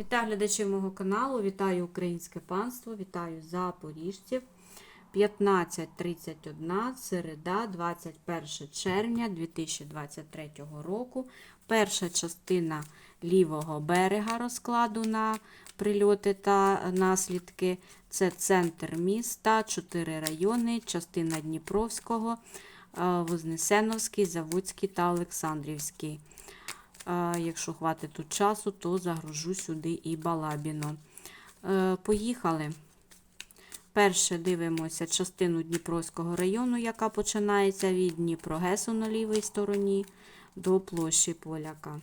Вітаю глядачів мого каналу, вітаю українське панство, вітаю запоріжців. 15.31, середа, 21 червня 2023 року. Перша частина лівого берега розкладу на прильоти та наслідки. Це центр міста, 4 райони, частина Дніпровського, е, Вознесеновський, Заводський та Олександрівський. Якщо хватить тут часу, то загружу сюди і Балабіно. Е, Поїхали. Перше дивимося частину Дніпровського району, яка починається від Дніпро-Гесу на лівій стороні до площі Поляка.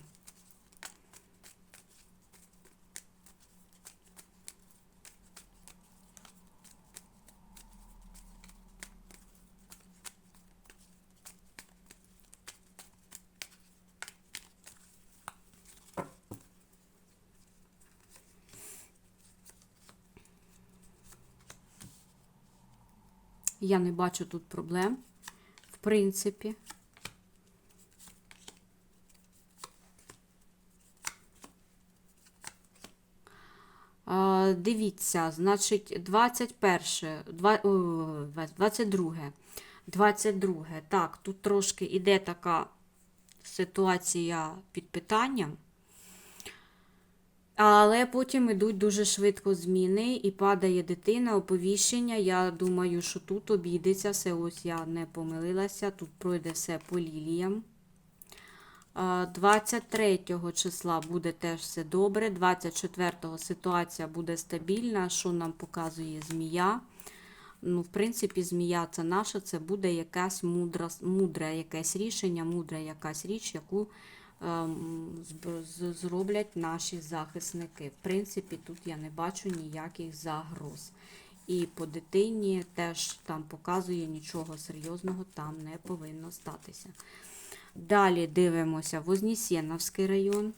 Я не бачу тут проблем, в принципі. Дивіться, значить, 21, 22, 22. Так, тут трошки іде така ситуація під питанням. Але потім йдуть дуже швидко зміни і падає дитина, оповіщення. Я думаю, що тут обійдеться все. Ось я не помилилася. Тут пройде все по ліліям. 23 числа буде теж все добре. 24 ситуація буде стабільна. Що нам показує змія? Ну, в принципі, змія це наша, це буде якась мудра, мудре якесь рішення, мудра якась річ, яку зроблять наші захисники. В принципі, тут я не бачу ніяких загроз. І по дитині теж там показує нічого серйозного там не повинно статися. Далі дивимося Вознесеновський район.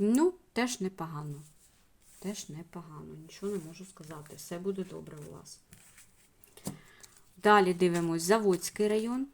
Ну, теж непогано. Теж непогано. Нічого не можу сказати. Все буде добре у вас. Далі дивимось Заводський район.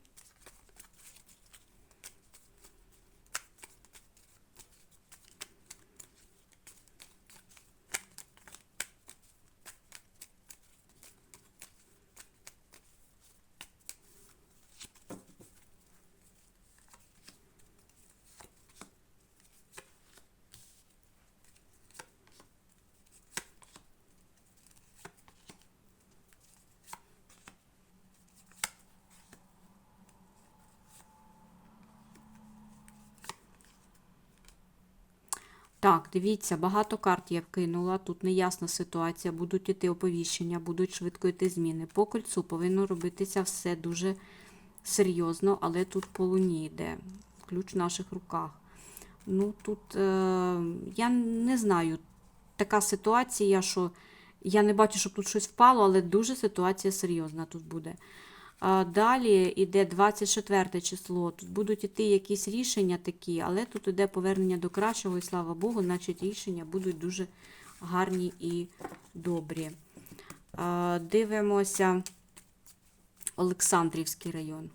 Так, дивіться, багато карт я вкинула. Тут неясна ситуація, будуть іти оповіщення, будуть швидко йти зміни. По кольцу повинно робитися все дуже серйозно, але тут по луні йде. Ключ в наших руках. Ну, тут е, я не знаю, така ситуація, що я не бачу, щоб тут щось впало, але дуже ситуація серйозна тут буде. Далі йде 24 число. Тут будуть іти якісь рішення такі, але тут йде повернення до кращого, і слава Богу, значить рішення будуть дуже гарні і добрі. Дивимося Олександрівський район.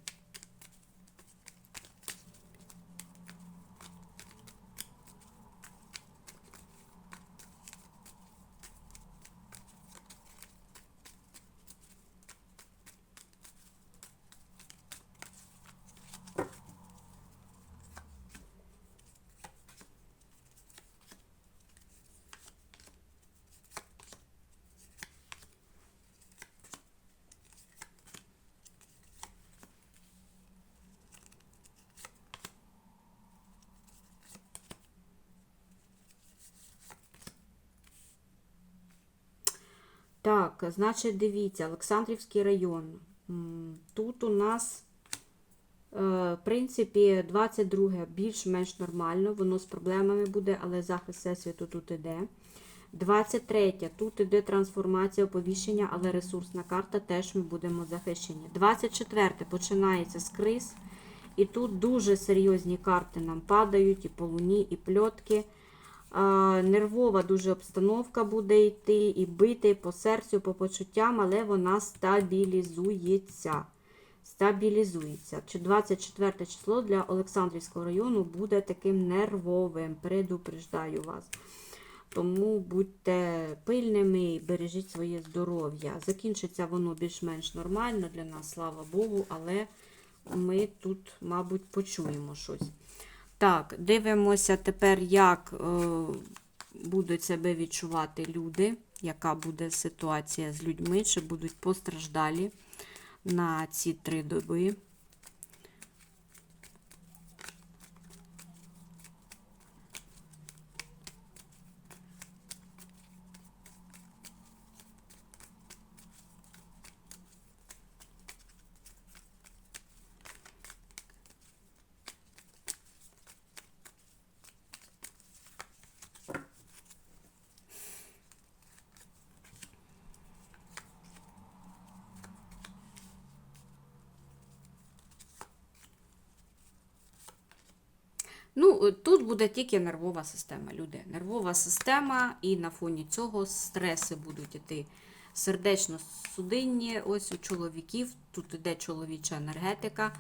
Так, значить, дивіться, Олександрівський район. Тут у нас Е, В принципі, 22 більш-менш нормально, воно з проблемами буде, але захист всесвіту тут іде. 23 тут іде трансформація, оповіщення, але ресурсна карта теж ми будемо захищені. 24 починається з криз. І тут дуже серйозні карти нам падають, і по луні, і пльотки. Нервова дуже обстановка буде йти, і бити по серцю, по почуттям, але вона стабілізується. Стабілізується. Чи 24 число для Олександрівського району буде таким нервовим. Предупреждаю вас. Тому будьте пильними і бережіть своє здоров'я. Закінчиться воно більш-менш нормально для нас, слава Богу, але ми тут, мабуть, почуємо щось. Так, дивимося тепер, як е, будуть себе відчувати люди, яка буде ситуація з людьми, чи будуть постраждалі на ці три доби. Ну, тут буде тільки нервова система, люди. Нервова система, і на фоні цього стреси будуть іти сердечно-судинні. Ось у чоловіків, тут іде чоловіча енергетика.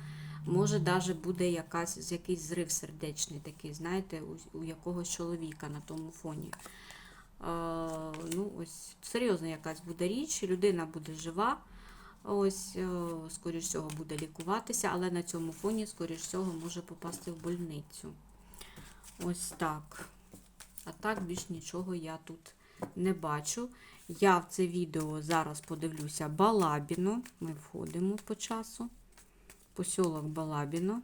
Може, навіть буде якась, якийсь зрив сердечний, такий, знаєте, у, у якогось чоловіка на тому фоні. Е, ну, ось серйозна якась буде річ, людина буде жива. Ось, е, скоріш всього, буде лікуватися, але на цьому фоні, скоріш всього, може попасти в больницю. Ось так. А так більш нічого я тут не бачу. Я в це відео зараз подивлюся Балабіно. Ми входимо по часу. Посілок Балабіно.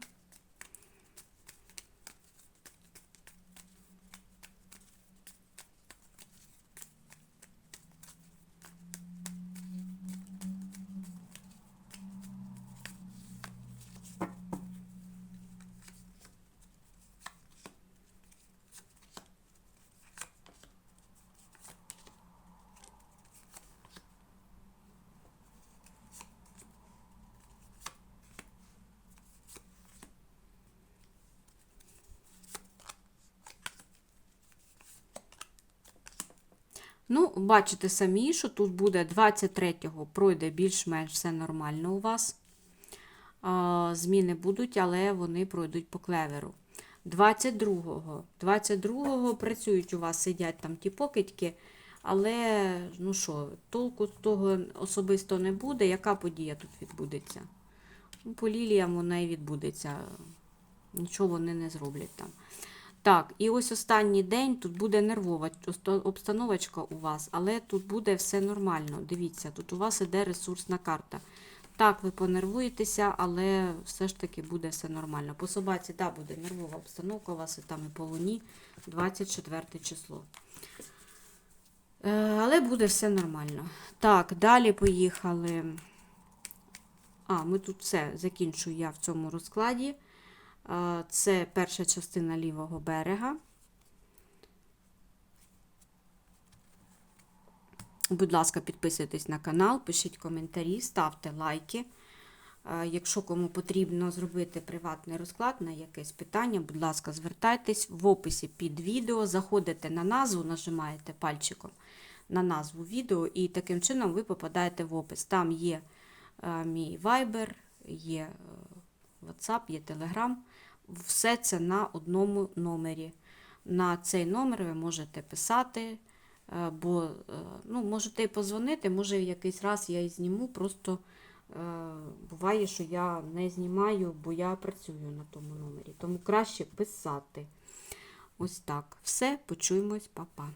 Ну, бачите самі, що тут буде 23-го пройде більш-менш все нормально у вас. Зміни будуть, але вони пройдуть по клеверу. 22-го 22-го працюють у вас, сидять там ті покидьки, але, ну що, толку з того особисто не буде. Яка подія тут відбудеться? Ну, По ліліям вона і відбудеться. Нічого вони не зроблять там. Так, і ось останній день тут буде нервова обстановочка у вас, але тут буде все нормально. Дивіться, тут у вас іде ресурсна карта. Так, ви понервуєтеся, але все ж таки буде все нормально. По собаці, да, буде нервова обстановка у вас і там і по луні 24 число. Е, але буде все нормально. Так, далі поїхали. А, ми тут все закінчую я в цьому розкладі. Це перша частина лівого берега. Будь ласка, підписуйтесь на канал, пишіть коментарі, ставте лайки. Якщо кому потрібно зробити приватний розклад на якесь питання, будь ласка, звертайтесь в описі під відео, заходите на назву, нажимаєте пальчиком на назву відео, і таким чином ви попадаєте в опис. Там є е, мій Viber, є е, WhatsApp, є Telegram. Все це на одному номері. На цей номер ви можете писати, е, бо е, ну, можете і позвонити, може якийсь раз я і зніму, просто е, буває, що я не знімаю, бо я працюю на тому номері. Тому краще писати. Ось так. Все, почуємось, па-па.